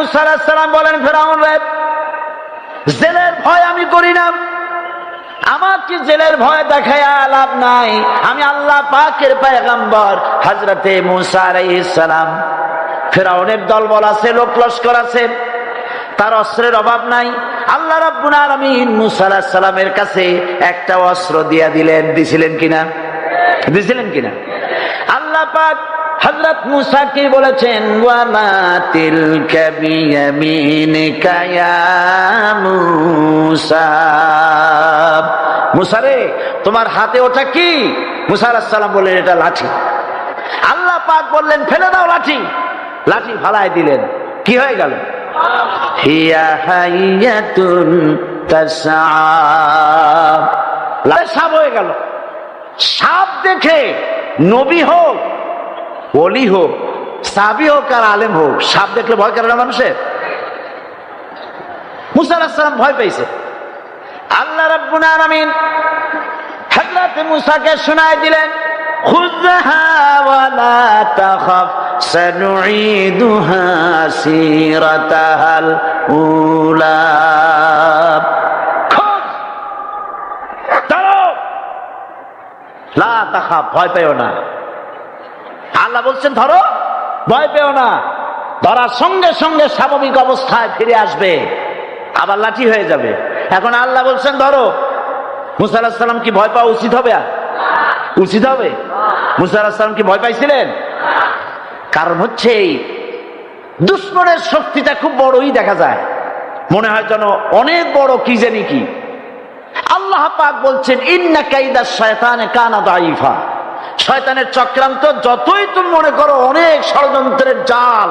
মুসালাম বলেন, ফেরাউন রে, জেলের ভয় আমি করি না। আমাকে জেলের ভয় দেখায় লাভ নাই? আমি আল্লাহ পাকের পায়গাম্বর হাজরতে মুসা সালাম। ফেরাউনের দলবল আছে, লোক লস্কর আছে। তার অস্ত্রের অভাব নাই। আল্লাহ রাব্বুল আলামিন মুসা সালামের কাছে একটা অস্ত্র দিয়া দিলেন। দিছিলেন কিনা? দিছিলেন কিনা? আল্লাহ পাক হযরত মুসা কি বলেছেন? ওয়া মা তিলকা বিয়ামিনিকা ইয়া মুসা। মুসা রে, তোমার হাতে ওটা কি? মুসা আলাইহিস সালাম বললেন, এটা লাঠি। আল্লাহ পাক বললেন, ফেলে দাও লাঠি। লাঠি ফালায় দিলেন। কি হয়ে গেল? সাপ হয়ে গেল। সাপ দেখে নবী হোক অলি হোক, সাবি হোক আর আলেম হোক, সাপ দেখলে ভয় করে না মানুষের? মুসা আলাহিস সালাম ভয় পেয়েছে আল্লাহ রাব্বুল আলামিন মুসাকে শোনায় দিলেন উলা। লা ভয় পেও না। আল্লাহ বলছেন, ধরো, ভয় পেও না। ধরার সঙ্গে সঙ্গে স্বাভাবিক অবস্থায় ফিরে আসবে, আবার লাঠি হয়ে যাবে। এখন আল্লাহ বলছেন, ধরো, মুসা আলাহিসাল্লাম কি ভয় পাওয়া উচিত হবে? উচিত হবে? মুসা আলাহিসাল্লাম কি ভয় পাইছিলেন? কারণ হচ্ছে এই দুশ্মনের শক্তিটা খুব বড়ই দেখা যায়। মনে হয় যেন অনেক বড়, কি জানি কি। আল্লাহ পাক বলছেন, ইন্না কাইদা শয়তানে কানা দাইফা শয়তানের চক্রান্ত যতই তুমি মনে করো অনেক ষড়যন্ত্রের জাল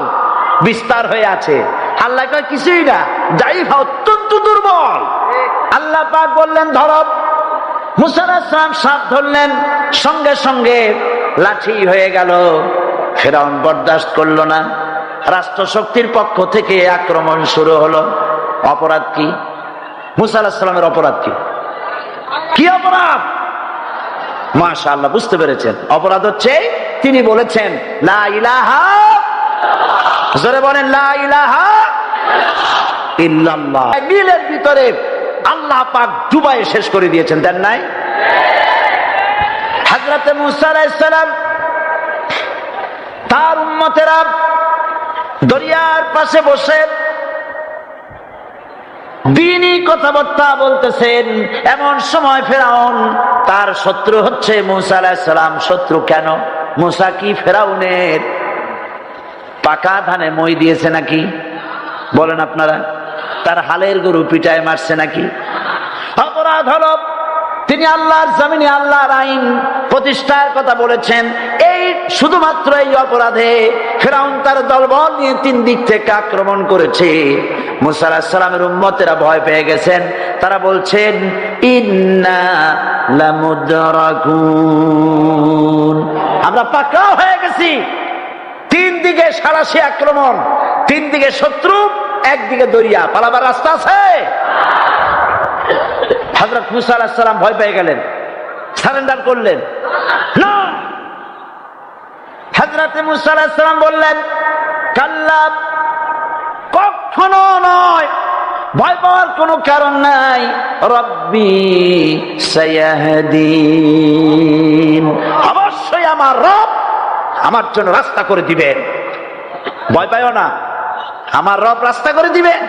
বিস্তার হয়ে আছে। আল্লাহ কয় কিছুই না জাইফা অত্যন্ত দুর্বল। আল্লাহ পাক বললেন ধরব মুসারাম সাপ ধরলেন, সঙ্গে সঙ্গে লাঠি হয়ে গেল। ফেরাউন বরদাস্ত করল না। রাষ্ট্রশক্তির পক্ষ থেকে আক্রমণ শুরু হলো। অপরাধ কি? মুসা আলাহিসাল্লামের অপরাধ কি অপরাধ? মাশা আল্লাহ বুঝতে পেরেছেন। অপরাধ হচ্ছে, তিনি বলেছেন, লা ইলাহা বলেন ভিতরে আল্লাহ পাক ডুবাই শেষ করে দিয়েছেন, দেন নাই? হাজরাতে মুসা তার উম্মতেরা দরিয়ার পাশে বসে দিনই কথাবার্তা বলতেছেন, এমন সময় ফেরাউন, তার শত্রু হচ্ছে মুসা আলাহিসাল্লাম শত্রু কেন? মুসা কি ফেরাউনের পাকা ধানে মই দিয়েছে নাকি? বলেন আপনারা, তার হালের গরু পিটায় মারছে নাকি? অপরাধ হলো, তিনি আল্লাহর জমিনে আল্লাহর আইন প্রতিষ্ঠার কথা বলেছেন। এই শুধুমাত্র এই অপরাধে ফেরাউন তার দলবল নিয়ে তিন দিক থেকে আক্রমণ করেছে। মুসালামের উম্মতেরা ভয় পেয়ে গেছেন। তারা বলছেন, ইন্না আমরা পাকড়াও হয়ে গেছি। তিন দিকে সারাশি আক্রমণ, তিন দিকে শত্রু একদিকে দরিয়া। পালাবার রাস্তা আছে? হজরত মুসা ভয় পেয়ে গেলেন, সারেন্ডার করলেন। না হজরত মুসা আলাহিসাল্লাম বললেন কাল্লা কখনো নয়। ভয় পাওয়ার কোনো কারণ নাই। রব্বি সায়াহদিন। অবশ্যই আমার রব আমার জন্য রাস্তা করে দিবেন। ভয় পাইও না। আমার রব রাস্তা করে দিবেন।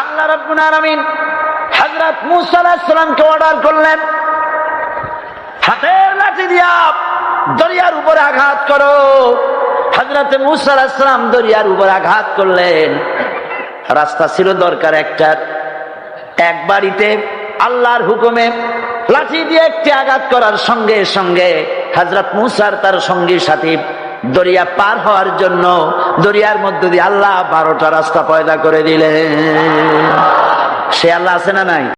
আল্লাহ রাব্বুল আলামিন হযরত মূসা আলাইহিস সালামকে অর্ডার করলেন, হাতের লাঠি দিয়া দরিয়ার উপরে আঘাত করো। হযরত মূসা আসলাম দরিয়ার উপরে আঘাত করলেন। রাস্তা ছিল দরকার একটা। এক বাড়িতে আল্লাহর হুকুমে লাঠি দিয়ে একটি আঘাত করার সঙ্গে সঙ্গে হযরত মুসার তার সঙ্গী সাথী দরিয়া পার হওয়ার জন্য দরিয়ার মধ্যে দিয়ে আল্লাহ বারোটা রাস্তা পয়দা করে দিলেন। সে আল্লাহ আছে না নাই?